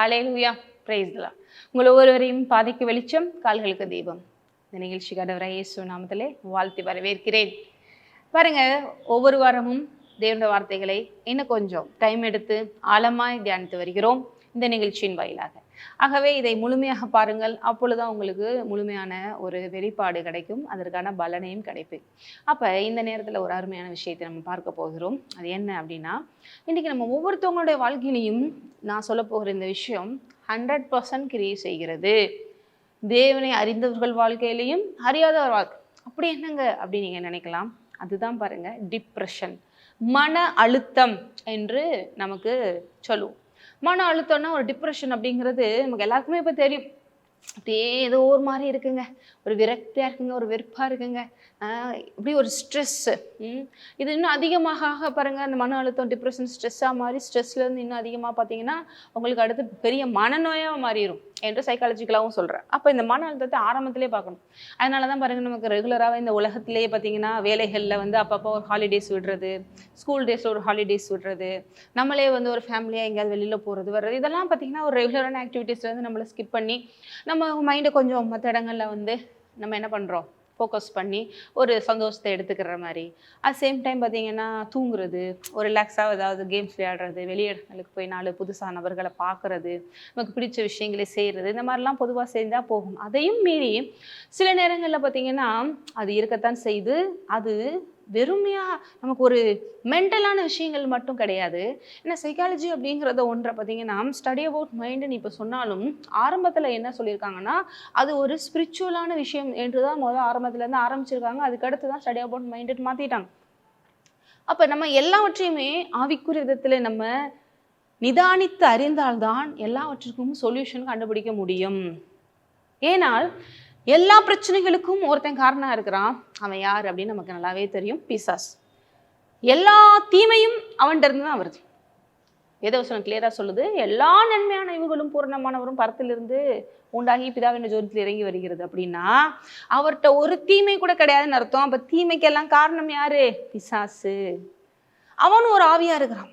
ஹலே லூயா பிரைஸ்லாம் உங்கள் ஒவ்வொருவரையும் பாதைக்கு வெளிச்சம் கால்களுக்கு தீபம். இந்த நிகழ்ச்சி கடவுராக இயேசு நாமத்திலே வாழ்த்தி வரவேற்கிறேன். பாருங்க ஒவ்வொரு வாரமும் தேவனுடைய வார்த்தைகளை இன்னும் கொஞ்சம் டைம் எடுத்து ஆழமாய் தியானித்து வருகிறோம். இந்த நிகழ்ச்சியின் வாயிலாக. ஆகவே இதை முழுமையாக பாருங்கள். அப்பொழுது உங்களுக்கு முழுமையான ஒரு வெளிப்பாடு கிடைக்கும். அதற்கான பலனையும் கிடைக்கும் அப்போ இந்த நேரத்தில் ஒரு அருமையான விஷயத்தை நம்ம பார்க்க போகிறோம். அது என்ன அப்படின்னா இன்றைக்கி நம்ம ஒவ்வொருத்தவங்களுடைய வாழ்க்கையிலையும் நான் சொல்ல போகிற இந்த விஷயம் ஹண்ட்ரட் பர்சன்ட் கிரியேட் செய்கிறது. தேவனை அறிந்தவர்கள் வாழ்க்கையிலையும் அறியாதவர் வாழ்க்கை. அப்படி என்னங்க அப்படின்னு நீங்கள் நினைக்கலாம். அதுதான் பாருங்க டிப்ரெஷன் மன அழுத்தம் என்று நமக்கு சொல்லுவோம். மன அழுத்தம்னா ஒரு டிப்ரெஷன் அப்படிங்கிறது நமக்கு எல்லாருக்குமே இப்போ தெரியும். அப்படியே ஏதோ ஒரு மாதிரி இருக்குங்க. ஒரு விரக்தியாக இருக்குங்க ஒரு வெறுப்பாக இருக்குங்க. இப்படி ஒரு ஸ்ட்ரெஸ்ஸு இது இன்னும் அதிகமாக ஆக பாருங்கள் அந்த மன அழுத்தம் டிப்ரெஷன் ஸ்ட்ரெஸ்ஸாக மாறி ஸ்ட்ரெஸ்லேருந்து இன்னும் அதிகமாக பார்த்தீங்கன்னா உங்களுக்கு அடுத்து பெரிய மனநோயாக மாறிடும் என்று சைக்காலஜிக்கலாகவும் சொல்கிறேன் அப்போ இந்த மன அழுத்தத்தை ஆரம்பத்திலே பார்க்கணும். அதனால தான் பாருங்கள் நமக்கு ரெகுலராகவே இந்த உலகத்திலேயே பார்த்தீங்கன்னா வேலைகளில் வந்து அப்பப்போ ஒரு ஹாலிடேஸ் விடுறது ஸ்கூல் டேஸில் ஒரு ஹாலிடேஸ் விடுறது நம்மளே வந்து ஒரு ஃபேமிலியாக எங்கேயாவது வெளியில் போகிறது வர்றது இதெல்லாம் பார்த்தீங்கன்னா ஒரு ரெகுலரான ஆக்டிவிட்டீஸ்லேருந்து நம்மளை ஸ்கிப் பண்ணி நம்ம மைண்டை கொஞ்சம் மற்ற இடங்களில் வந்து நம்ம என்ன பண்ணுறோம் ஃபோக்கஸ் பண்ணி ஒரு சந்தோஷத்தை எடுத்துக்கிற மாதிரி. அட் சேம் டைம் பார்த்தீங்கன்னா தூங்குறது ஒரு ரிலாக்ஸாக ஏதாவது கேம்ஸ் விளையாடுறது வெளியிடங்களுக்கு போய் நாலு புதுசாக நபர்களை பார்க்குறது நமக்கு பிடிச்ச விஷயங்களை செய்கிறது இந்த மாதிரிலாம் பொதுவாக செஞ்சால் போகும். அதையும் மீறி சில நேரங்களில் பார்த்தீங்கன்னா அது இருக்கத்தான் செய்து அது வெறுமையாக நமக்கு ஒரு மென்டலான விஷயங்கள் மட்டும் கிடையாது. ஏன்னா சைக்காலஜி அப்படிங்கிறத ஒன்றை பார்த்தீங்கன்னா ஸ்டடி அபவுட் மைண்டுன்னு இப்போ சொன்னாலும் ஆரம்பத்தில் என்ன சொல்லியிருக்காங்கன்னா அது ஒரு ஸ்பிரிச்சுவலான விஷயம் என்று தான் முதல் ஆரம்பத்துலேருந்து ஆரம்பிச்சிருக்காங்க. அதுக்கடுத்து தான் ஸ்டடி அபவுட் மைண்டுன்னு மாற்றிட்டாங்க அப்போ நம்ம எல்லாவற்றையுமே ஆவிக்குரிய விதத்தில் நம்ம நிதானித்து அறிந்தால்தான் எல்லாவற்றுக்கும் சொல்யூஷன் கண்டுபிடிக்க முடியும். ஏனால் எல்லா பிரச்சனைகளுக்கும் ஒருத்தன் காரணம் இருக்கிறான். அவன் யார் அப்படின்னு நமக்கு நல்லாவே தெரியும். பிசாஸ். எல்லா தீமையும் அவன்கிட்ட இருந்து தான் வருது. வேதவசனம் கிளியராக சொல்லுது. எல்லா நன்மையான இவுகளும் பூரணமானவரும் பரத்திலிருந்து உண்டாகி பிதாவின் ஜோதத்தில் இறங்கி வருகிறது. அப்படின்னா அவர்கிட்ட ஒரு தீமை கூட கிடையாதுன்னு அர்த்தம். அப்போ தீமைக்கெல்லாம் காரணம் யாரு? பிசாசு. அவனும் ஒரு ஆவியா இருக்கிறான்.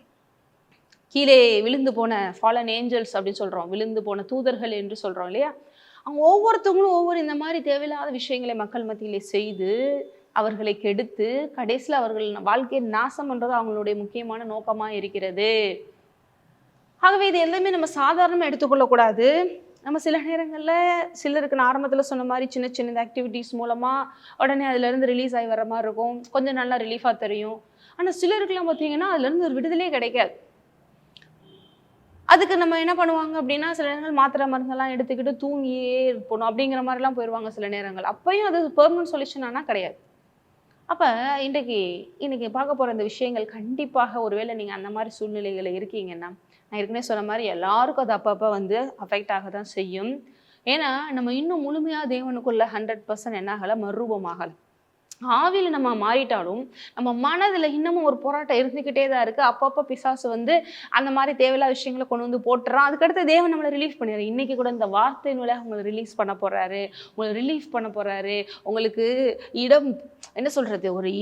கீழே விழுந்து போன ஃபாலன் ஏஞ்சல்ஸ் அப்படின்னு சொல்கிறோம் விழுந்து போன தூதர்கள் என்று சொல்கிறோம் இல்லையா? அவங்க ஒவ்வொருத்தவங்களும் ஒவ்வொரு இந்த மாதிரி தேவையில்லாத விஷயங்களை மக்கள் மத்தியிலே செய்து அவர்களை கெடுத்து கடைசியில் அவர்கள் வாழ்க்கையை நாசம் பண்ணுறது அவங்களுடைய முக்கியமான நோக்கமாக இருக்கிறது. ஆகவே இது எல்லாமே நம்ம சாதாரணமாக எடுத்துக்கொள்ளக்கூடாது. நம்ம சில நேரங்களில் சிலருக்கு நான் ஆரம்பத்தில் சொன்ன மாதிரி சின்ன சின்ன ஆக்டிவிட்டீஸ் மூலமாக உடனே அதுலேருந்து ரிலீஸ் ஆகி வர மாதிரி இருக்கும். கொஞ்சம் நல்லா ரிலீஃபாக தெரியும். ஆனால் சிலருக்குலாம் பார்த்தீங்கன்னா அதுலேருந்து ஒரு விடுதலையே கிடைக்காது. அதுக்கு நம்ம என்ன பண்ணுவாங்க அப்படின்னா சில நேரங்கள் மாத்திரை மருந்தெல்லாம் எடுத்துக்கிட்டு தூங்கியே இருக்கணும் அப்படிங்கிற மாதிரிலாம் போயிடுவாங்க சில நேரங்கள். அப்பயும் அது பெர்மனன்ட் சொல்யூஷன் ஆனால் கிடையாது. அப்போ இன்றைக்கு இன்னைக்கு பார்க்க போகிற இந்த விஷயங்கள் கண்டிப்பாக ஒருவேளை நீங்கள் அந்த மாதிரி சூழ்நிலைகளில் இருக்கீங்கன்னா நான் ஏற்கனவே சொன்ன மாதிரி எல்லாருக்கும் அது அப்பப்போ வந்து அஃபெக்ட் ஆக தான் செய்யும். ஏன்னா நம்ம இன்னும் முழுமையாக தேவனுக்குள்ள ஹண்ட்ரட் பர்சன்ட் என்ன ஆகலை மறுரூபமாகலை. ஆவியில் நம்ம மாறிட்டாலும் நம்ம மனதில் இன்னமும் ஒரு போராட்டம் இருந்துக்கிட்டே தான் இருக்குது அப்பப்போ பிசாசு வந்து அந்த மாதிரி தேவையில்லாத விஷயங்களை கொண்டு வந்து போட்டுறான். அதுக்கடுத்து தேவன் நம்மளை ரிலீஃப் பண்ணிடுறாரு. இன்றைக்கி கூட இந்த வார்த்தையின் மூலம் உங்களை ரிலீஸ் பண்ண போகிறாரு உங்களை ரிலீஃப் பண்ண போகிறாரு உங்களுக்கு இடம் என்ன சொல்கிறது ஒரு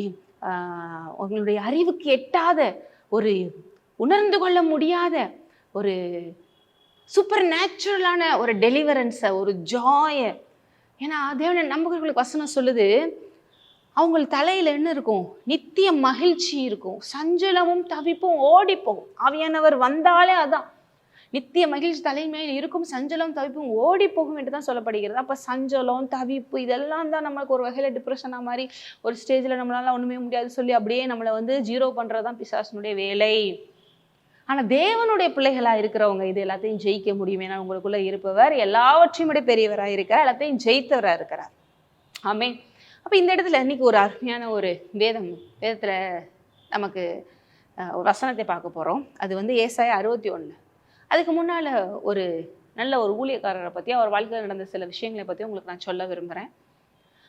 உங்களுடைய அறிவுக்கு எட்டாத ஒரு உணர்ந்து கொள்ள முடியாத ஒரு சூப்பர் நேச்சுரலான ஒரு டெலிவரன்ஸை ஒரு ஜாயை ஏன்னா தேவனை நம்புகிறவங்களுக்கு வசனம் சொல்லுது அவங்கள் தலையில் என்ன இருக்கும்? நித்திய மகிழ்ச்சி இருக்கும். சஞ்சலமும் தவிப்பும் ஓடிப்போகும் அவையானவர் ஆவியானவர் வந்தாலே அதான். நித்திய மகிழ்ச்சி தலைமையில் இருக்கும் சஞ்சலம் தவிப்பும் ஓடி போகும் என்று தான் சொல்லப்படுகிறது. அப்போ சஞ்சலம் தவிப்பு இதெல்லாம் தான் நம்மளுக்கு ஒரு வகையில் டிப்ரெஷனாக மாதிரி ஒரு ஸ்டேஜில் நம்மளால ஒன்றுமே முடியாது சொல்லி அப்படியே நம்மளை வந்து ஜீரோ பண்ணுறது தான் பிசாசனுடைய வேலை. ஆனால் தேவனுடைய பிள்ளைகளாக இருக்கிறவங்க இது எல்லாத்தையும் ஜெயிக்க முடியும். ஏன்னா உங்களுக்குள்ளே இருப்பவர் எல்லாவற்றையும் விட பெரியவராக இருக்கிறார். எல்லாத்தையும் ஜெயித்தவராக இருக்கிறார். ஆமே அப்போ இந்த இடத்துல இன்னைக்கு ஒரு அருமையான ஒரு வேதம் வேதத்தில் நமக்கு ஒரு வசனத்தை பார்க்க போகிறோம் அது வந்து ஏசாய அறுபத்தி ஒன்று அதுக்கு முன்னால் ஒரு நல்ல ஒரு ஊழியக்காரரை பற்றி அவர் வாழ்க்கையில் நடந்த சில விஷயங்களை பற்றி உங்களுக்கு நான் சொல்ல விரும்புகிறேன்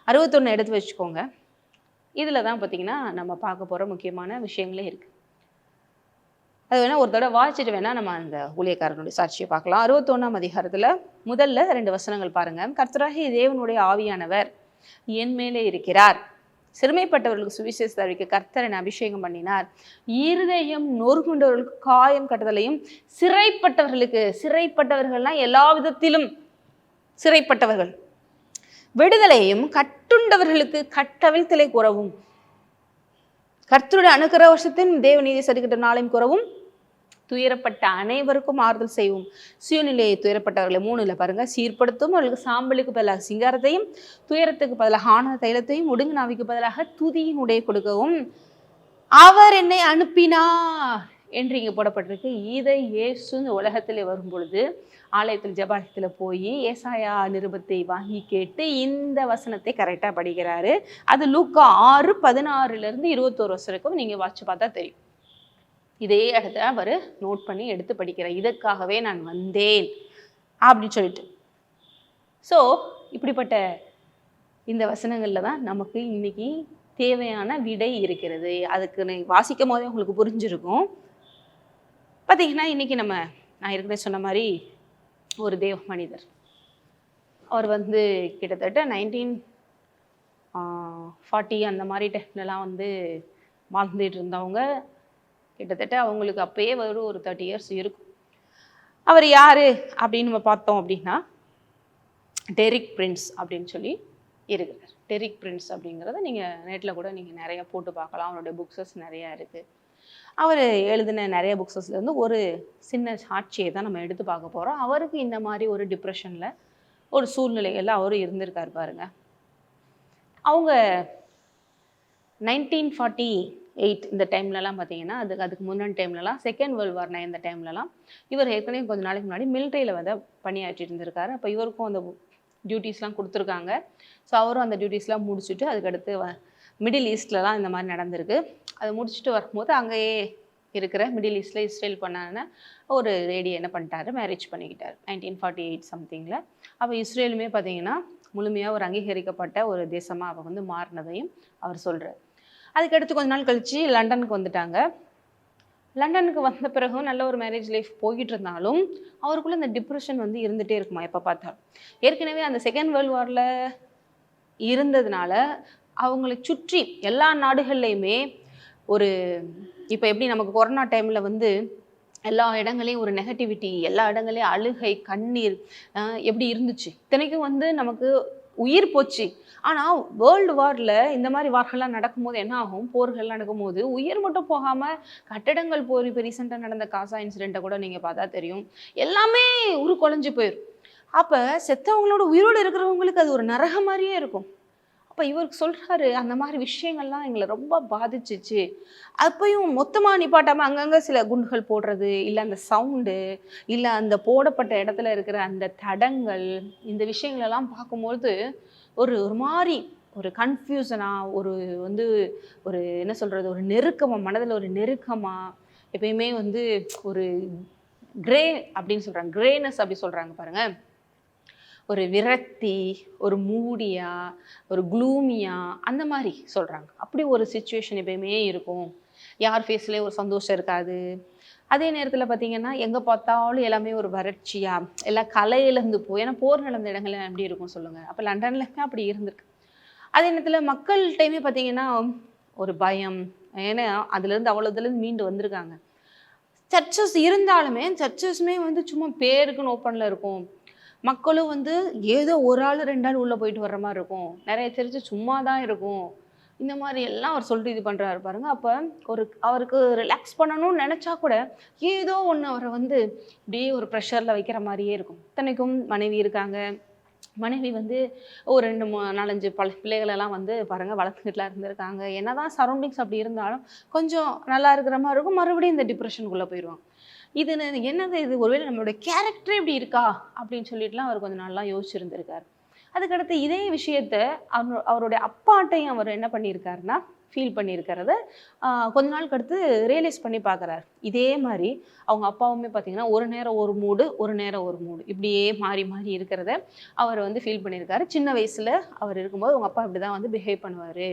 அறுபத்தொன்று எடுத்து வச்சுக்கோங்க. இதில் தான் பார்த்தீங்கன்னா நம்ம பார்க்க போகிற முக்கியமான விஷயங்களே இருக்குது அது வேணால் ஒரு தடவை வாசிச்சுட்டு வேணால் நம்ம அந்த ஊழியக்காரனுடைய சாட்சியை பார்க்கலாம். அறுபத்தொன்னாம் அதிகாரத்தில் முதல்ல ரெண்டு வசனங்கள் பாருங்கள் கர்த்தராகி தேவனுடைய ஆவியானவர் என் மேலே இருக்கிறார். சிறுமைப்பட்டவர்களுக்கு சுவிசேஷத்தை அறிவிக்க கர்த்தர் அபிஷேகம் பண்ணினார். இருதயம் நொறுங்குண்டவர்களுக்கு காயம் கட்டுதலையும் சிறைப்பட்டவர்களுக்கு சிறைப்பட்டவர்கள்னா எல்லா விதத்திலும் சிறைப்பட்டவர்கள். விடுதலையும் கட்டுண்டவர்களுக்கு கட்டவிழ்த்தலை குறவும். கர்த்தருடைய அனுக்கிற வருஷத்தின் தேவநீதி சரிக்கிட்ட நாளையும் குறவும். துயரப்பட்ட அனைவருக்கும் ஆறுதல் செய்வோம். சுயநிலையை துயரப்பட்டவர்களை மூணுல பாருங்க. சீர்படுத்தும் அவர்களுக்கு சாம்பலுக்கு பதிலாக சிங்காரத்தையும் துயரத்துக்கு பதிலாக ஆனந்த தைலத்தையும் ஒடுங்கு நாவிக்கு பதிலாக துதியின் உடைய கொடுக்கவும். அவர் என்னை அனுப்பினார் என்று இங்கே போடப்பட்டிருக்கு. இதை இயேசு இந்த உலகத்திலே வரும் பொழுது ஆலயத்தில் ஜபாலயத்தில் போய் ஏசாயா நிருபத்தை வாங்கி கேட்டு இந்த வசனத்தை கரெக்டாக படிக்கிறாரு. அது லூக்கா ஆறு பதினாறுலேருந்து இருபத்தோரு வருஷம் இருக்கும் நீங்கள் வாட்சி பார்த்தா தெரியும். இதே இடத்துல அவர் நோட் பண்ணி எடுத்து படிக்கிறார். இதற்காகவே நான் வந்தேன். அப்படின்னு சொல்லிட்டு. ஸோ இப்படிப்பட்ட இந்த வசனங்களில் தான் நமக்கு இன்றைக்கி தேவையான விடை இருக்கிறது. அதுக்கு நீ வாசிக்கும் போதே உங்களுக்கு புரிஞ்சிருக்கும். பார்த்திங்கன்னா இன்றைக்கி நம்ம நான் ஏற்கனவே சொன்ன மாதிரி ஒரு தேவ மனிதர். அவர் வந்து கிட்டத்தட்ட நைன்டீன் ஃபார்ட்டி அந்த மாதிரி டைம்லலாம் வந்து வாழ்ந்துட்டு இருந்தவங்க. கிட்டத்தட்ட அவங்களுக்கு அப்பயே வரும் ஒரு தேர்ட்டி இயர்ஸ் இருக்கும். அவர் யார் அப்படின்னு நம்ம பார்த்தோம் அப்படின்னா டெரிக் பிரின்ஸ் அப்படின்னு சொல்லி இருக்கிறார். டெரிக் பிரின்ஸ் அப்படிங்கிறத நீங்கள் நெட்டில் கூட நீங்கள் நிறைய போட்டு பார்க்கலாம். அவரோட புக்ஸஸ் நிறையா இருக்குது அவர் எழுதின நிறைய புக்ஸஸ்லேருந்து ஒரு சின்ன சாட்சியை தான் நம்ம எடுத்து பார்க்க போகிறோம் அவருக்கு இந்த மாதிரி ஒரு டிப்ரெஷனில் ஒரு சூழ்நிலைகளில் அவரும் இருந்திருக்காரு பாருங்க. அவங்க நைன்டீன் ஃபார்ட்டி எயிட் இந்த டைம்லலாம் பார்த்தீங்கன்னா அதுக்கு அதுக்கு முன்னாடி டைம்லலாம் செகண்ட் வேர்ல்டு வார் இந்த டைம்லலாம் இவர் ஏற்கனவே கொஞ்ச நாளைக்கு முன்னாடி மிலிட்ரியில் வந்து பணியாற்றிட்டு இருந்திருக்காரு. அப்போ இவருக்கும் அந்த டியூட்டிஸ்லாம் கொடுத்துருக்காங்க. ஸோ அவரும் அந்த டியூட்டிஸ்லாம் முடிச்சுட்டு அதுக்கடுத்து வ- மிடில் ஈஸ்ட்லலாம் இந்த மாதிரி நடந்திருக்கு. அதை முடிச்சுட்டு வரும்போது அங்கேயே இருக்கிற மிடில் ஈஸ்டில் இஸ்ரேல் பண்ணான ஒரு லேடி என்ன பண்ணிட்டாரு மேரேஜ் பண்ணிக்கிட்டார். நைன்டீன் ஃபார்ட்டி எயிட் சம்திங்கில் அப்போ இஸ்ரேலுமே பார்த்தீங்கன்னா முழுமையாக ஒரு அங்கீகரிக்கப்பட்ட ஒரு தேசமாக அவர் வந்து மாறினதையும் அவர் சொல்கிறார் அதுக்கடுத்து கொஞ்ச நாள் கழித்து லண்டனுக்கு வந்துட்டாங்க. லண்டனுக்கு வந்த பிறகும் நல்ல ஒரு மேரேஜ் லைஃப் போய்கிட்டு இருந்தாலும் அவருக்குள்ள இந்த டிப்ரெஷன் வந்து இருந்துகிட்டே இருக்குமா எப்போ பார்த்தாலும்? ஏற்கனவே அந்த செகண்ட் வேர்ல்டு வாரில் இருந்ததுனால அவங்களை சுற்றி எல்லா நாடுகள்லையுமே ஒரு இப்போ எப்படி நமக்கு கொரோனா டைமில் வந்து எல்லா இடங்களையும் ஒரு நெகட்டிவிட்டி எல்லா இடங்களையும் அழுகை கண்ணீர் எப்படி இருந்துச்சு? இத்தனைக்கும் வந்து நமக்கு உயிர் போச்சு. ஆனால் வேர்ல்டு வாரில் இந்த மாதிரி வார்கள்லாம் நடக்கும்போது என்ன ஆகும்? போர்கள்லாம் நடக்கும்போது உயிர் மட்டும் போகாமல் கட்டடங்கள் போர் இப்போ ரீசெண்டாக நடந்த காசா இன்சிடெண்ட்டை கூட நீங்கள் பார்த்தா தெரியும். எல்லாமே உரு குலைஞ்சு போயிடும் அப்போ செத்தவங்களோட உயிரோடு இருக்கிறவங்களுக்கு அது ஒரு நரகம் மாதிரியே இருக்கும். அப்போ இவருக்கு சொல்கிறாரு அந்த மாதிரி விஷயங்கள்லாம் எங்களை ரொம்ப பாதிச்சிச்சு. அப்பயும் மொத்தமாக நிப்பாட்டாமல் அங்கங்கே சில குண்டுகள் போடுறது இல்லை அந்த சவுண்டு இல்லை அந்த போடப்பட்ட இடத்துல இருக்கிற அந்த தடங்கள் இந்த விஷயங்களெல்லாம் பார்க்கும்பொழுது ஒரு ஒரு மாதிரி ஒரு கன்ஃபியூசனாக ஒரு வந்து ஒரு என்ன சொல்கிறது ஒரு நெருக்கமாக மனதில் ஒரு நெருக்கமாக எப்பயுமே வந்து ஒரு கிரே அப்படின்னு சொல்கிறாங்க கிரேனஸ் அப்படி சொல்கிறாங்க பாருங்கள் ஒரு விரக்தி ஒரு மூடியா ஒரு க்ளூமியா அந்த மாதிரி சொல்கிறாங்க அப்படி ஒரு சுச்சுவேஷன் எப்பயுமே இருக்கும். யார் ஃபேஸ்லேயே ஒரு சந்தோஷம் இருக்காது. அதே நேரத்தில் பார்த்தீங்கன்னா எங்கே பார்த்தாலும் எல்லாமே ஒரு வறட்சியாக எல்லாம் கலையிலேருந்து போய் ஏன்னா போர் நடந்த இடங்கள்ல எப்படி இருக்கும் சொல்லுங்கள் அப்போ லண்டன்லயுமே அப்படி இருந்திருக்கு. அதே நேரத்தில் மக்கள்கிட்டையுமே பார்த்தீங்கன்னா ஒரு பயம். ஏன்னா அதுலேருந்து அவ்வளோ இதுலேருந்து மீண்டு வந்திருக்காங்க. சர்ச்சஸ் இருந்தாலுமே சர்ச்சஸுமே வந்து சும்மா பேருக்குன்னு ஓப்பனில் இருக்கும். மக்களும் வந்து ஏதோ ஒரு ஆள் ரெண்டு ஆள் உள்ளே போயிட்டு வர்ற மாதிரி இருக்கும். நிறைய சர்ச்சு சும்மா தான் இருக்கும். இந்த மாதிரி எல்லாம் அவர் சொல்லிட்டு இது பண்ணுறாரு பாருங்க. அப்போ ஒரு அவருக்கு ரிலாக்ஸ் பண்ணணும்னு நினச்சா கூட ஏதோ ஒன்று அவரை வந்து இப்படியே ஒரு ப்ரெஷரில் வைக்கிற மாதிரியே இருக்கும். இத்தனைக்கும் மனைவி இருக்காங்க. மனைவி வந்து ஒரு ரெண்டு மூ நாலஞ்சு பல பிள்ளைகளெல்லாம் வந்து பாருங்கள் வளர்த்துக்கிட்டுலாம் இருந்திருக்காங்க. என்ன தான் சரௌண்டிங்ஸ் அப்படி இருந்தாலும் கொஞ்சம் நல்லா இருக்கிற மாதிரி இருக்கும். மறுபடியும் இந்த டிப்ரெஷனுக்குள்ளே போயிடுவாங்க. இது என்னது இது? ஒருவேளை நம்மளோட கேரக்டர் இப்படி இருக்கா? அப்படின்னு சொல்லிட்டுலாம் அவர் கொஞ்சம் நாள்லாம் யோசிச்சிருந்திருக்கார். அதுக்கடுத்து இதே விஷயத்த அவர் அவருடைய அப்பாட்டையும் அவர் என்ன பண்ணியிருக்காருன்னா ஃபீல் பண்ணியிருக்கிறத கொஞ்ச நாளுக்கு அடுத்து ரியலைஸ் பண்ணி பார்க்குறாரு. இதே மாதிரி அவங்க அப்பாவுமே பார்த்தீங்கன்னா ஒரு நேரம் ஒரு மூடு ஒரு நேரம் ஒரு மூடு. இப்படியே மாறி மாறி இருக்கிறத அவர் வந்து ஃபீல் பண்ணியிருக்காரு. சின்ன வயசில் அவர் இருக்கும்போது அவங்க அப்பா இப்படி தான் வந்து பிஹேவ் பண்ணுவார்.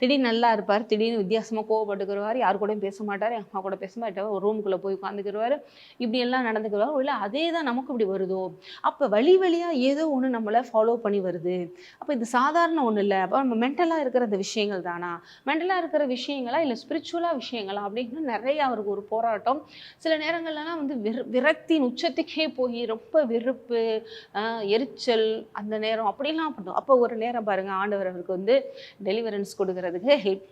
திடீர்னு நல்லா இருப்பார். திடீர்னு வித்தியாசமாக கோவப்பட்டுக்கிறவார் யார் கூடயும் பேச மாட்டார். என் அம்மா கூட பேச மாட்டார். ஒரு ரூமுக்குள்ளே போய் உட்காந்துக்கிறவார் இப்படி எல்லாம் நடந்துக்கிறவார் இல்லை அதே தான் நமக்கு இப்படி வருதோ? அப்போ வழி வழியாக ஏதோ ஒன்று நம்மளை ஃபாலோ பண்ணி வருது. அப்போ இது சாதாரண ஒன்றும் இல்லை அப்போ நம்ம மென்டலாக இருக்கிற இந்த விஷயங்கள் தானா? மென்டலாக இருக்கிற விஷயங்களா இல்லை ஸ்பிரிச்சுவலாக விஷயங்களா அப்படின்னு நிறைய அவருக்கு ஒரு போராட்டம். சில நேரங்கள்லாம் வந்து விர விரக்தியின் உச்சத்துக்கே போய் ரொம்ப வெறுப்பு எரிச்சல் அந்த நேரம் அப்படிலாம் பண்ணும். அப்போ ஒரு நேரம் பாருங்கள் ஆண்டவர் அவருக்கு வந்து டெலிவரன்ஸ் கொடுக்கறதுக்கு ஹெல்ப்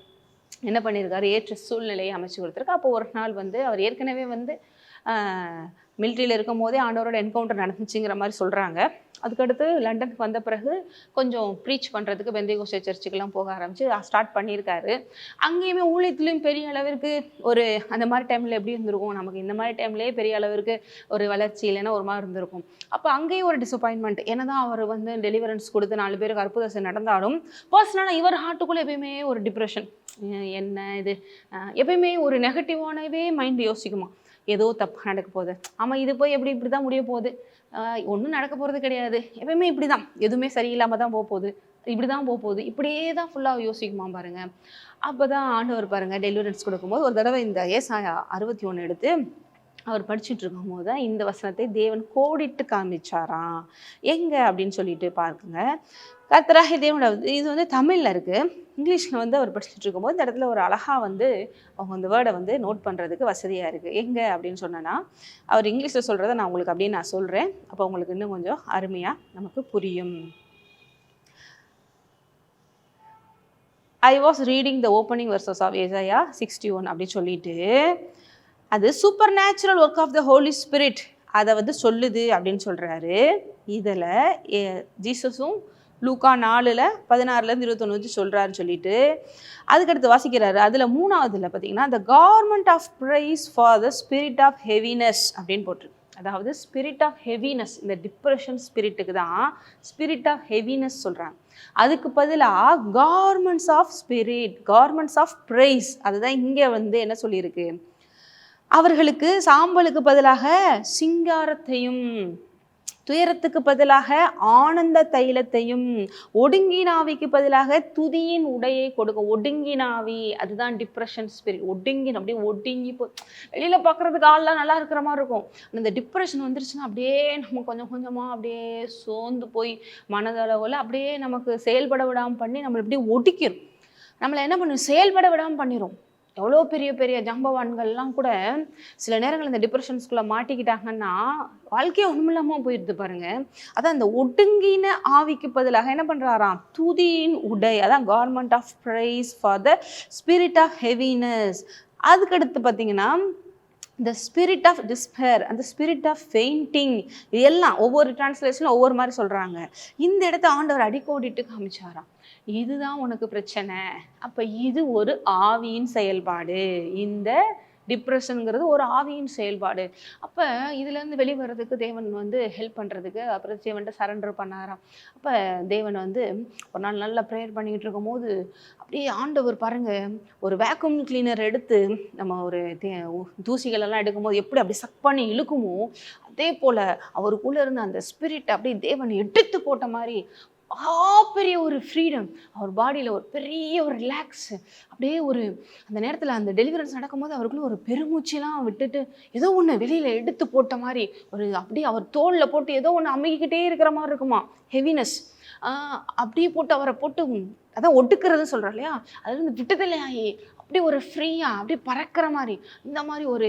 என்ன பண்ணியிருக்காரு? ஏற்ற சூழ்நிலையை அமைச்சு கொடுத்துருக்கு அப்போ ஒரு நாள் வந்து அவர் ஏற்கனவே வந்து மிலிட்ரியில் இருக்கும் போதே ஆண்டவரோட என்கவுண்டர் நடந்துச்சுங்கிற மாதிரி சொல்கிறாங்க அதுக்கடுத்து லண்டனுக்கு வந்த பிறகு கொஞ்சம் ப்ரீச் பண்ணுறதுக்கு பெந்தைகோஷ சர்ச்சுக்கெல்லாம் போக ஆரம்பித்து ஸ்டார்ட் பண்ணியிருக்காரு. அங்கேயுமே ஊழியத்துலேயும் பெரிய அளவிற்கு ஒரு அந்த மாதிரி டைமில் எப்படி இருந்திருக்கும்? நமக்கு இந்த மாதிரி டைம்லேயே பெரிய அளவிற்கு ஒரு வளர்ச்சி இல்லைன்னா ஒரு மாதிரி இருந்திருக்கும். அப்போ அங்கேயும் ஒரு டிசப்பாயின்மெண்ட் என்னதான் அவர் வந்து டெலிவரன்ஸ் கொடுத்து நாலு பேருக்கு அற்புதத்தை நடந்தாலும் பர்சனலாக இவர் ஹார்ட்டுக்குள்ளே எப்பயுமே ஒரு டிப்ரெஷன் என்ன இது? எப்பயுமே ஒரு நெகட்டிவானவே மைண்ட் யோசிக்குமா? ஏதோ தப்பு நடக்க போகுது. ஆமாம் இது போய் எப்படி இப்படி தான் முடிய போகுது? ஒன்றும் நடக்க போகிறது கிடையாது. எப்பயுமே இப்படி தான் எதுவுமே சரியில்லாமல் தான் போக போகுது. இப்படி தான் போக போகுது. இப்படியே தான் ஃபுல்லாக யோசிக்குமா பாருங்க. அப்போ தான் ஆண்டவர் பாருங்கள் டெலிவரன்ஸ் கொடுக்கும்போது ஒரு தடவை இந்த ஏசாயா அறுபத்தி ஒன்று எடுத்து அவர் படிச்சுட்டு இருக்கும்போது தான் இந்த வசனத்தை தேவன் கோடிட்டு காமிச்சாராம் எங்கே அப்படின்னு சொல்லிட்டு பாருங்க. கர்த்தராகிய தேவனோட இது வந்து தமிழில் இருக்குது இங்கிலீஷில் வந்து அவர் படிச்சுட்டு இருக்கும்போது இந்த இடத்துல ஒரு அழகாக வந்து அவங்க அந்த வேர்டை வந்து நோட் பண்ணுறதுக்கு வசதியாக இருக்குது எங்கே அப்படின்னு சொன்னேன்னா அவர் இங்கிலீஷில் சொல்கிறத நான் உங்களுக்கு அப்படியே நான் சொல்கிறேன் அப்போ உங்களுக்கு இன்னும் கொஞ்சம் அருமையாக நமக்கு புரியும். I was reading the opening verses of Isaiah sixty one அப்படின்னு சொல்லிட்டு அது supernatural work of the Holy Spirit அதை வந்து சொல்லுது அப்படின்னு சொல்கிறாரு இதில் ஜீசஸும் லூக்கா நாலில் பதினாறுலேருந்து இருபத்தொன்று வச்சு சொல்கிறாருன்னு சொல்லிட்டு அதுக்கடுத்து வாசிக்கிறாரு. அதில் மூணாவதுல பார்த்தீங்கன்னா the garment of praise for the spirit of heaviness அப்படின்னு போட்டிருக்கு அதாவது ஸ்பிரிட் ஆஃப் ஹெவினஸ் இந்த டிப்ரெஷன் ஸ்பிரிட்டுக்கு தான் ஸ்பிரிட் ஆஃப் ஹெவினஸ் சொல்கிறாங்க அதுக்கு பதிலாக garments of spirit garments of praise அதுதான் இங்கே வந்து என்ன சொல்லியிருக்கு? அவர்களுக்கு சாம்பலுக்கு பதிலாக சிங்காரத்தையும் துயரத்துக்கு பதிலாக ஆனந்த தைலத்தையும் ஒடுங்கினாவிக்கு பதிலாக துதியின் உடையை கொடுக்கும் ஒடுங்கினாவி அதுதான் டிப்ரெஷன் ஸ்பிரிட் ஒடுங்கின் அப்படியே ஒடுங்கி போ. வெளியில் பார்க்கறதுக்கு ஆள்லாம் நல்லா இருக்கிற மாதிரி இருக்கும். அந்த இந்த டிப்ரெஷன் வந்துருச்சுன்னா அப்படியே நம்ம கொஞ்சம் கொஞ்சமாக அப்படியே சோர்ந்து போய் மனதளவில் அப்படியே நமக்கு செயல்பட விடாமல் பண்ணி நம்மளை அப்படியே ஒடுக்கிடும் நம்மளை என்ன பண்ணும்? செயல்பட விடாமல் பண்ணிடும் எவ்வளோ பெரிய பெரிய ஜம்பவான்கள்லாம் கூட சில நேரங்கள் இந்த டிப்ரெஷன்ஸ்குள்ளே மாட்டிக்கிட்டாங்கன்னா வாழ்க்கையே ஒன்றுமில்லாமல் போயிடுது பாருங்க. அதான் இந்த ஒடுங்கின ஆவிக்கு பதிலாக என்ன பண்ணுறாராம் துதியின் உடை அதான் garment of praise for the spirit of heaviness அதுக்கடுத்து பார்த்தீங்கன்னா இந்த ஸ்பிரிட் ஆஃப் டிஸ்பேர் அந்த ஸ்பிரிட் ஆஃப் ஃபெயிண்டிங் இது எல்லாம் ஒவ்வொரு டிரான்ஸ்லேஷனும் ஒவ்வொரு மாதிரி சொல்கிறாங்க இந்த இடத்த ஆண்டவர் அடிக்கோடிட்டு காமிச்சாராம். இதுதான் உனக்கு பிரச்சனை. அப்போ இது ஒரு ஆவியின் செயல்பாடு. இந்த டிப்ரெஷனுங்கிறது ஒரு ஆவியின் செயல்பாடு. அப்போ இதுலேருந்து வெளிவரதுக்கு தேவன் வந்து ஹெல்ப் பண்ணுறதுக்கு அப்புறம் தேவன்ட்ட சரண்டர் பண்ணாராம். அப்போ தேவன் வந்து ஒரு நாள் நல்லா ப்ரேயர் பண்ணிக்கிட்டு இருக்கும்போது அப்படியே ஆண்டவர் பாருங்கள் ஒரு வேக்யூம் கிளீனர் எடுத்து நம்ம ஒரு தே- தூசிகளெல்லாம் எடுக்கும்போது எப்படி அப்படி சக் பண்ணி இழுக்குமோ அதே போல் அவருக்குள்ளே இருந்த அந்த ஸ்பிரிட் அப்படியே தேவன் எடுத்து போட்ட மாதிரி பெரிய ஒரு ஃப்ரீடம் அவர் பாடியில் ஒரு பெரிய ஒரு ரிலாக்ஸு அப்படியே ஒரு அந்த நேரத்தில் அந்த டெலிவரன்ஸ் நடக்கும்போது அவருக்குள்ள ஒரு பெருமூச்சிலாம் விட்டுட்டு ஏதோ ஒன்று வெளியில் எடுத்து போட்ட மாதிரி ஒரு அப்படியே அவர் தோளில் போட்டு ஏதோ ஒன்று அமுகிக்கிட்டே இருக்கிற மாதிரி இருக்குமா? ஹெவினஸ் அப்படியே போட்டு அவரை போட்டு அதான் ஒட்டுக்கிறதுன்னு சொல்கிறோம் இல்லையா? அதுலேருந்து வந்து அப்படி ஒரு ஃப்ரீயாக அப்படியே பறக்கிற மாதிரி இந்த மாதிரி ஒரு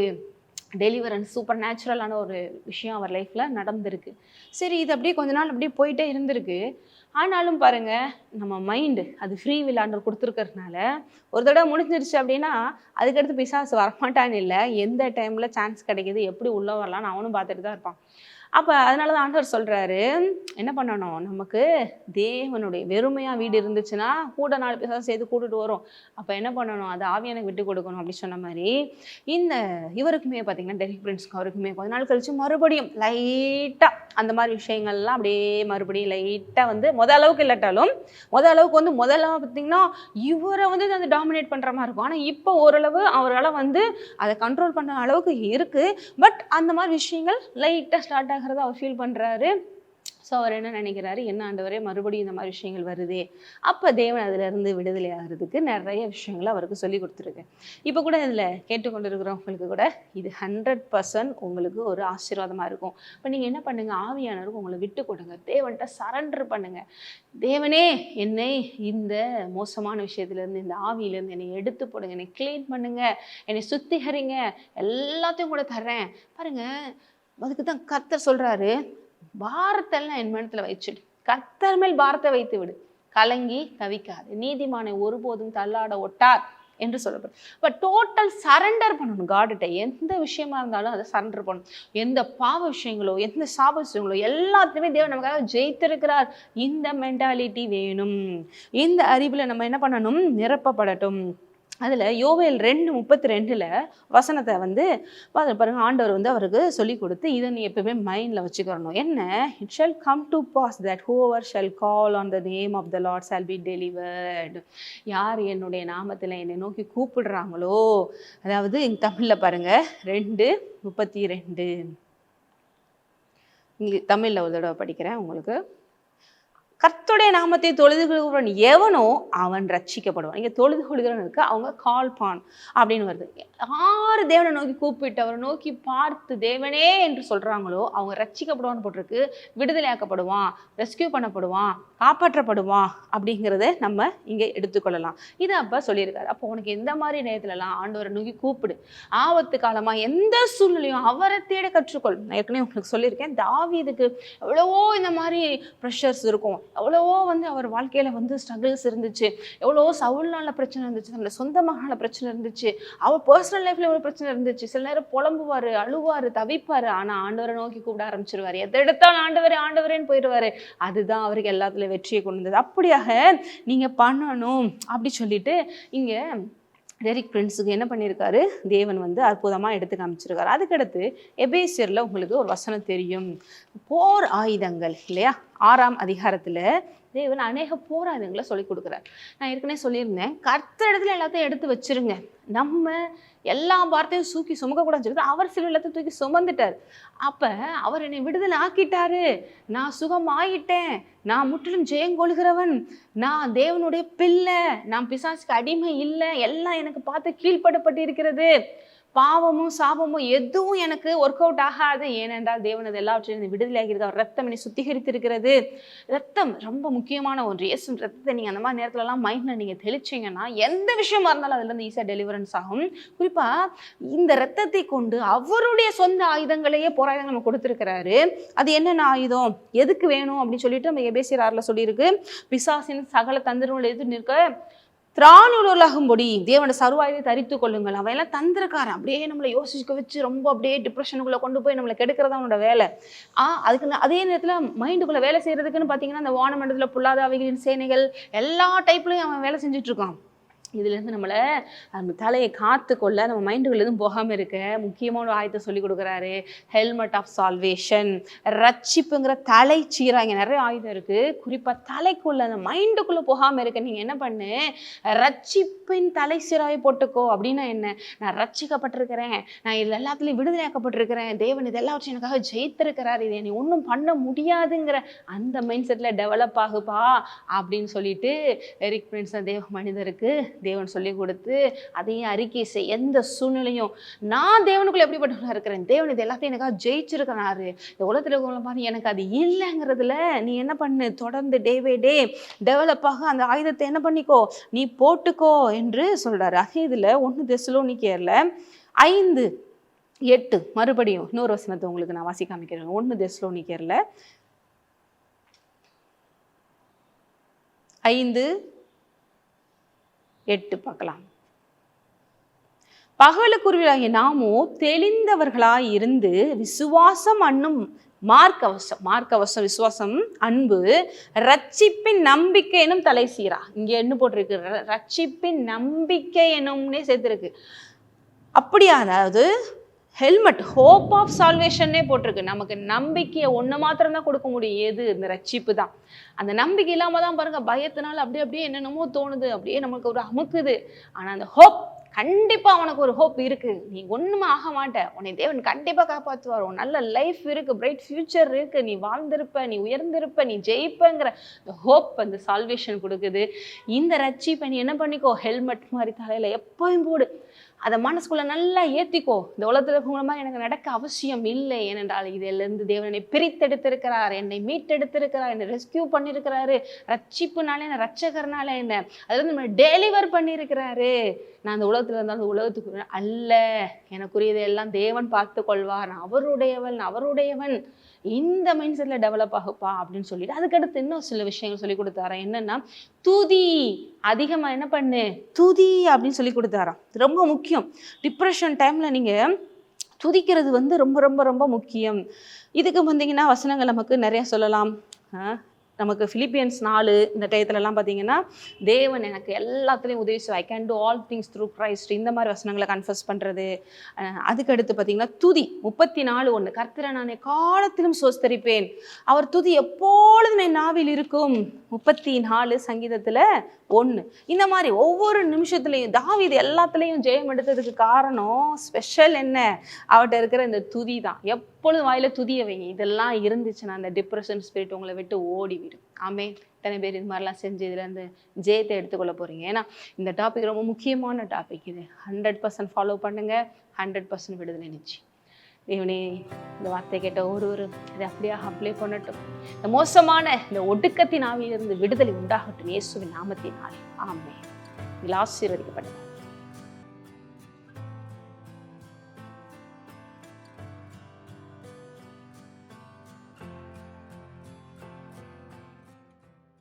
டெலிவரன்ஸ் சூப்பர் நேச்சுரலான ஒரு விஷயம் அவர் லைஃப்பில் நடந்திருக்கு. சரி இது அப்படியே கொஞ்ச நாள் அப்படியே போயிட்டே இருந்திருக்கு. ஆனாலும் பாருங்க நம்ம மைண்டு அது ஃப்ரீ விளாண்டர் கொடுத்துருக்கறதுனால ஒரு தடவை முடிஞ்சிருச்சு அப்படின்னா அதுக்கடுத்து பிசாசு வரமாட்டான்னு இல்லை எந்த டைமில் சான்ஸ் கிடைக்கிது எப்படி உள்ளே வரலாம்னு அவனும் பார்த்துட்டு தான் இருப்பான். அப்போ அதனால தான் ஆண்டவர் சொல்கிறாரு என்ன பண்ணணும்? நமக்கு தேவனுடைய வெறுமையாக வீடு இருந்துச்சுன்னா கூட நாலு பேர் சேர்த்து கூட்டுட்டு வரும். அப்போ என்ன பண்ணணும்? அதை ஆவியானுக்கு விட்டு கொடுக்கணும் அப்படின்னு சொன்ன மாதிரி இந்த இவருக்குமே பார்த்தீங்கன்னா டெரிக் பிரின்ஸ்க்கு அவருக்குமே கொஞ்ச நாள் கழிச்சு மறுபடியும் லைட்டாக அந்த மாதிரி விஷயங்கள்லாம் அப்படியே மறுபடியும் லைட்டாக வந்து முத அளவுக்கு இல்லாட்டாலும் முத அளவுக்கு வந்து முதல்ல பார்த்தீங்கன்னா இவரை வந்து அந்த டாமினேட் பண்ணுற மாதிரி இருக்கும். ஆனால் இப்போ ஓரளவு அவரால் வந்து அதை கண்ட்ரோல் பண்ண அளவுக்கு இருக்குது பட் அந்த மாதிரி விஷயங்கள் லைட்டாக ஸ்டார்ட் ஆகிறத அவர் ஃபீல் பண்ணுறாரு ஸோ அவர் என்ன நினைக்கிறாரு? என்ன ஆண்டவரே மறுபடியும் இந்த மாதிரி விஷயங்கள் வருதே. அப்போ தேவன் அதிலிருந்து விடுதலை ஆகிறதுக்கு நிறைய விஷயங்களை அவருக்கு சொல்லி கொடுத்துருக்கு. இப்போ கூட இதில் கேட்டுக்கொண்டிருக்கிறவங்களுக்கு கூட இது ஹண்ட்ரட் பர்சன்ட் உங்களுக்கு ஒரு ஆசீர்வாதமாக இருக்கும். இப்போ நீங்கள் என்ன பண்ணுங்கள் ஆவியானவருக்கு உங்களை விட்டு கொடுங்க. தேவன்கிட்ட சரண்டர் பண்ணுங்கள் தேவனே என்னை இந்த மோசமான விஷயத்துலேருந்து இந்த ஆவியிலேருந்து என்னை எடுத்து போடுங்க. என்னை க்ளீன் பண்ணுங்கள் என்னை சுத்திகரிங்க. எல்லாத்தையும் கூட தர்றேன். பாருங்கள் அதுக்கு தான் கர்த்தர் சொல்றாரு பாரத்தெல்லாம் என் மனத்தில் வச்சுடு. கர்த்தர் மேல் பாரத்தை வைத்து விடு. கலங்கி தவிக்காது. நீதிமானை ஒருபோதும் தள்ளாட ஒட்டார் என்று சொல்லப்படும். இப்போ டோட்டல் சரண்டர் பண்ணணும். காடுகிட்ட எந்த விஷயமா இருந்தாலும் அதை சரண்டர் பண்ணணும். எந்த பாவ விஷயங்களோ எந்த சாப விஷயங்களோ எல்லாத்தையுமே தேவன் நமக்காக ஜெயித்திருக்கிறார். இந்த மென்டாலிட்டி வேணும். இந்த அறிவில் நம்ம என்ன பண்ணணும்? நிரப்பப்படட்டும். அதில் யோவேல் ரெண்டு முப்பத்தி ரெண்டில் வசனத்தை வந்து பாரு- பாருங்க ஆண்டவர் வந்து அவருக்கு சொல்லி கொடுத்து இதை நீ எப்பவுமே மைண்டில் வச்சுக்கிறணும். என்ன? It shall come to pass that whoever shall call on the name of the Lord shall be delivered யார் என்னுடைய நாமத்தில் என்னை நோக்கி கூப்பிடுறாங்களோ அதாவது இங்க தமிழில் பாருங்கள் ரெண்டு முப்பத்தி ரெண்டு இங்கே தமிழில் ஒரு தடவை படிக்கிறேன் உங்களுக்கு கர்த்தருடைய நாமத்தை தொழுது கொள்கிறவன் எவனோ அவன் ரட்சிக்கப்படுவான். இங்கே தொழுது கொள்கிறவன் இருக்கு அவங்க கால் பான் அப்படின்னு வருது. யார் தேவனை நோக்கி கூப்பிட்டு அவரை நோக்கி பார்த்து தேவனே என்று சொல்கிறாங்களோ அவங்க ரட்சிக்கப்படுவான்னு போட்டிருக்கு விடுதலையாக்கப்படுவான் ரெஸ்கியூ பண்ணப்படுவான் காப்பாற்றப்படுவான் அப்படிங்கிறத நம்ம இங்கே எடுத்துக்கொள்ளலாம். இது அப்போ சொல்லியிருக்காரு. அப்போ உனக்கு எந்த மாதிரி நேரத்துலலாம் ஆண்டவரை நோக்கி கூப்பிடு. ஆபத்து காலமாக எந்த சூழ்நிலையும் அவரை தேட கற்றுக்கொள். நான் ஏற்கனவே உங்களுக்கு சொல்லியிருக்கேன் தாவி இதுக்கு எவ்வளவோ இந்த மாதிரி ப்ரெஷர்ஸ் இருக்கும். எவ்வளவோ வந்து அவர் வாழ்க்கையில வந்து ஸ்ட்ரகிள்ஸ் இருந்துச்சு. எவ்வளவோ சவுல்னால பிரச்சனை இருந்துச்சு நம்மளோட சொந்த மகனால பிரச்சனை இருந்துச்சு. அவர் பர்சனல் லைஃப்ல ஒரு பிரச்சனை இருந்துச்சு. சில நேரம் புலம்புவாரு அழுவாரு தவிப்பாரு. ஆனா ஆண்டவரை நோக்கி கூப்பிட ஆரம்பிச்சிருவாரு. எதை எடுத்தாலும் ஆண்டவரே ஆண்டவரேன்னு போயிடுவாரு. அதுதான் அவருக்கு எல்லாத்துலயும் வெற்றியை கொண்டு வந்தது. அப்படியாக நீங்க பண்ணணும் அப்படி சொல்லிட்டு இங்க டெரிக் பிரின்ஸுக்கு என்ன பண்ணியிருக்காரு? தேவன் வந்து அற்புதமாக எடுத்து காமிச்சிருக்காரு. அதுக்கடுத்து எபேசியரில் உங்களுக்கு ஒரு வசனம் தெரியும். போர் ஆயுதங்கள் இல்லையா? ஆறாம் அதிகாரத்தில் தேவன் அநேக போராதங்களை சொல்லி கொடுக்குறார். நான் ஏற்கனவே சொல்லியிருந்தேன் கர்த்த இடத்துல எல்லாத்தையும் எடுத்து வச்சிருங்க. நம்ம எல்லா வார்த்தையும் தூக்கி சுமக்கக்கூடாதுன்னு சொல்லிட்டு அவர் சில எல்லாத்தையும் தூக்கி சுமந்துட்டார். அப்போ அவர் என்னை விடுதலை ஆக்கிட்டாரு. நான் சுகம் ஆயிட்டேன் நான் முற்றிலும் ஜெயங்கொள்கிறவன் நான் தேவனுடைய பிள்ளை. நான் பிசாசுக்கு அடிமை இல்லை. எல்லாம் எனக்கு பார்த்து கீழ்ப்படப்பட்டு இருக்கிறது பாவமும் சாபமும் எதுவும் எனக்கு ஒர்க் அவுட் ஆகாது. ஏனென்றால் தேவன் அது எல்லாவற்றையும் விடுதலையாகிறது. அவர் ரத்தம் என்னை சுத்திகரித்திருக்கிறது. ரத்தம் ரொம்ப முக்கியமான ஒன்று. இயேசு ரத்தத்தை நீங்கள் அந்த மாதிரி நேரத்துலலாம் மைண்டில் நீங்கள் தெளிச்சிங்கன்னா எந்த விஷயமா இருந்தாலும் அதுலேருந்து ஈஸியாக டெலிவரன்ஸ் ஆகும். குறிப்பாக இந்த ரத்தத்தை கொண்டு அவருடைய சொந்த ஆயுதங்களையே போராயுதம் நம்ம கொடுத்துருக்கிறாரு. அது என்னென்ன ஆயுதம்? எதுக்கு வேணும்? அப்படின்னு சொல்லிட்டு நம்ம எபேசியர் ஆறில் சொல்லியிருக்கு. பிசாசின் சகல தந்திரங்கள் எது நிற்க திராணுலகும்படி தேவனோட சர்வாயுதை தரித்து கொள்ளுங்கள். அவன் எல்லாம் தந்திரக்காரன் அப்படியே நம்மளை யோசிக்க வச்சு ரொம்ப அப்படியே டிப்ரெஷனுக்குள்ள கொண்டு போய் நம்மளை கெடுக்கிறது அவனோட வேலை. ஆ அதுக்கு அதே நேரத்தில் மைண்டுக்குள்ளே வேலை செய்யறதுக்குன்னு பார்த்தீங்கன்னா அந்த வானமண்டலத்தில் புல்லாதாவிகளின் சேனைகள் எல்லா டைப்லையும் அவன் வேலை செஞ்சுட்டு இருக்கான். இதுலேருந்து நம்மளை நம்ம தலையை காத்து கொள்ள நம்ம மைண்டுக்குள்ள எதுவும் போகாமல் இருக்க முக்கியமான ஒரு ஆயத்தை சொல்லி கொடுக்குறாரு. ஹெல்மெட் ஆஃப் சால்வேஷன் ரட்சிப்புங்கிற தலை சீரா இங்கே நிறைய ஆயுதம் இருக்குது குறிப்பாக தலைக்குள்ளே அந்த மைண்டுக்குள்ளே போகாமல் இருக்க நீங்கள் என்ன பண்ணு? ரட்சிப்பின் தலை சீராவை போட்டுக்கோ. அப்படின்னா என்ன? நான் ரட்சிக்கப்பட்டிருக்கிறேன். நான் இதில் எல்லாத்துலேயும் விடுதலையாக்கப்பட்டிருக்கிறேன். தேவன் இது எல்லாவற்றையும் எனக்காக ஜெயித்திருக்கிறார். இதை நீ ஒன்றும் பண்ண முடியாதுங்கிற அந்த மைண்ட் செட்டில் டெவலப் ஆகுப்பா அப்படின்னு சொல்லிட்டு எரிக் பிரின்ஸ் தேவ மனிதருக்கு தேவன் சொல்லி கொடுத்து அதையும் அறிக்கை செய் எந்த சூழ்நிலையும் நான் தேவனுக்குள்ளே எப்படிப்பட்டவங்களா இருக்கிறேன்? தேவன் இது எல்லாத்தையும் எனக்காக ஜெயிச்சிருக்கிறாரு. இந்த உலகத்தில் இருக்கிற எனக்கு அது இல்லைங்கிறதுல நீ என்ன பண்ணு? தொடர்ந்து டே பை டே டெவலப் ஆக அந்த ஆயுதத்தை என்ன பண்ணிக்கோ? நீ போட்டுக்கோ என்று சொல்கிறாரு அதே இதில் ஒன்று தெசலோனிக்கேரில் ஐந்து எட்டு மறுபடியும் இன்னொரு வசனத்தை உங்களுக்கு நான் வாசி காமிக்கிறேன். ஒன்று தெசலோனிக்கேரில் ஐந்து எட்டு பார்க்கலாம். பகலுக்குருவியாகிய நாமோ தெளிந்தவர்களாய் இருந்து விசுவாசம் அண்ணும் மார்க்கவசம் மார்க்கவசம் விசுவாசம் அன்பு ரட்சிப்பின் நம்பிக்கை எனும் தலை சீரா. இங்க என்ன போட்டிருக்கு? ரட்சிப்பின் நம்பிக்கை எனும்னே சேர்த்திருக்கு. அப்படியா அதாவது ஹெல்மெட் ஹோப் ஆஃப் சால்வேஷன்னே போட்டிருக்கு. நமக்கு நம்பிக்கையை ஒன்று மாத்திரம் தான் கொடுக்க முடியும். எது? இந்த ரட்சிப்பு தான். அந்த நம்பிக்கை இல்லாமல் தான் பாருங்கள் பயத்தினால அப்படியே அப்படியே என்னென்னமோ தோணுது. அப்படியே நமக்கு ஒரு அமுக்குது. ஆனால் அந்த ஹோப் கண்டிப்பாக உனக்கு ஒரு ஹோப் இருக்குது நீ ஒன்றுமே ஆக மாட்ட. உன்னை தேவன் கண்டிப்பாக காப்பாற்றுவார் உன் நல்ல லைஃப் இருக்குது பிரைட் ஃப்யூச்சர் இருக்குது நீ வாழ்ந்திருப்ப நீ உயர்ந்திருப்ப நீ ஜெயிப்பங்கிற இந்த ஹோப் அந்த சால்வேஷன் கொடுக்குது. இந்த ரட்சிப்பை நீ என்ன பண்ணிக்கோ? ஹெல்மெட் மாதிரி தலையில் எப்போயும் போடு. அதை மனசுக்குள்ள நல்லா ஏற்றிக்கோ இந்த உலகத்தில் மூலமாக எனக்கு நடக்க அவசியம் இல்லை ஏனென்றால் இதிலிருந்து தேவன் என்னை பிரித்தெடுத்திருக்கிறார் என்னை மீட்டெடுத்திருக்கிறார் என்னை ரெஸ்கியூ பண்ணியிருக்கிறாரு. ரட்சிப்புனால என்ன ரட்சகர்னால என்ன? அதுல இருந்து நம்மளை டெலிவர் பண்ணியிருக்கிறாரு. நான் அந்த உலகத்தில் இருந்தாலும் அந்த உலகத்துக்கு அல்ல. எனக்குரியதை எல்லாம் தேவன் பார்த்து கொள்வார். நான் அவருடையவன் அவருடையவன். இந்த மைண்ட் செட்டில் டெவலப் ஆகுப்பா அப்படின்னு சொல்லிட்டு அதுக்கடுத்து இன்னும் சில விஷயங்கள் சொல்லி கொடுத்தாராம். என்னென்னா துதி அதிகமாக என்ன பண்ணு? துதி அப்படின்னு சொல்லி கொடுத்தாராம். ரொம்ப முக்கியம். டிப்ரெஷன் டைமில் நீங்கள் துதிக்கிறது வந்து ரொம்ப ரொம்ப ரொம்ப முக்கியம். இதுக்கு வந்தீங்கன்னா வசனங்கள் நமக்கு நிறைய சொல்லலாம். நமக்கு பிலிப்பியன்ஸ் நாலு இந்த டயத்துலலாம் பார்த்தீங்கன்னா தேவன் எனக்கு எல்லாத்துலேயும் உதவி செய்வார். I can do all things through Christ இந்த மாதிரி வசனங்களை கன்ஃபஸ் பண்ணுறது அதுக்கு அடுத்து பார்த்தீங்கன்னா துதி. முப்பத்தி நாலு ஒன்று கர்த்தரை நான் காலத்திலும் சோஸ்தரிப்பேன் அவர் துதி எப்பொழுதும் என் நாவில் இருக்கும். முப்பத்தி நாலு சங்கீதத்தில் ஒன்று இந்த மாதிரி ஒவ்வொரு நிமிஷத்துலையும் இது எல்லாத்துலேயும் ஜெயம் எடுத்ததுக்கு காரணம் ஸ்பெஷல் என்ன? அவர்கிட்ட இருக்கிற இந்த துதி தான் எப்பொழுதும் வாயில துதிய வைங்க இதெல்லாம் இருந்துச்சுன்னா அந்த டிப்ரெஷன் ஸ்பிரிட் உங்களை விட்டு ஓடிவிடும் ஆமே இத்தனை பேர் இது மாதிரிலாம் செஞ்சு இதுலேருந்து ஜெயத்தை எடுத்துக்கொள்ள போகிறீங்க ஏன்னா இந்த டாபிக் ரொம்ப முக்கியமான டாபிக் இது. ஹண்ட்ரட் பர்சன்ட் ஃபாலோ பண்ணுங்க. ஹண்ட்ரட் பர்சன்ட் விடுதலை நிச்சயம் தேவனே இந்த வார்த்தை கேட்ட ஒருவரும் இதை அப்படியே அப்ளை பண்ணட்டும். இந்த மோசமான இந்த ஒடுக்கத்தின் ஆவியிலிருந்து விடுதலை உண்டாகட்டும். இயேசுவின் நாமத்தினால். ஆமே இதில் ஆசீர்வதிக்கப்படும்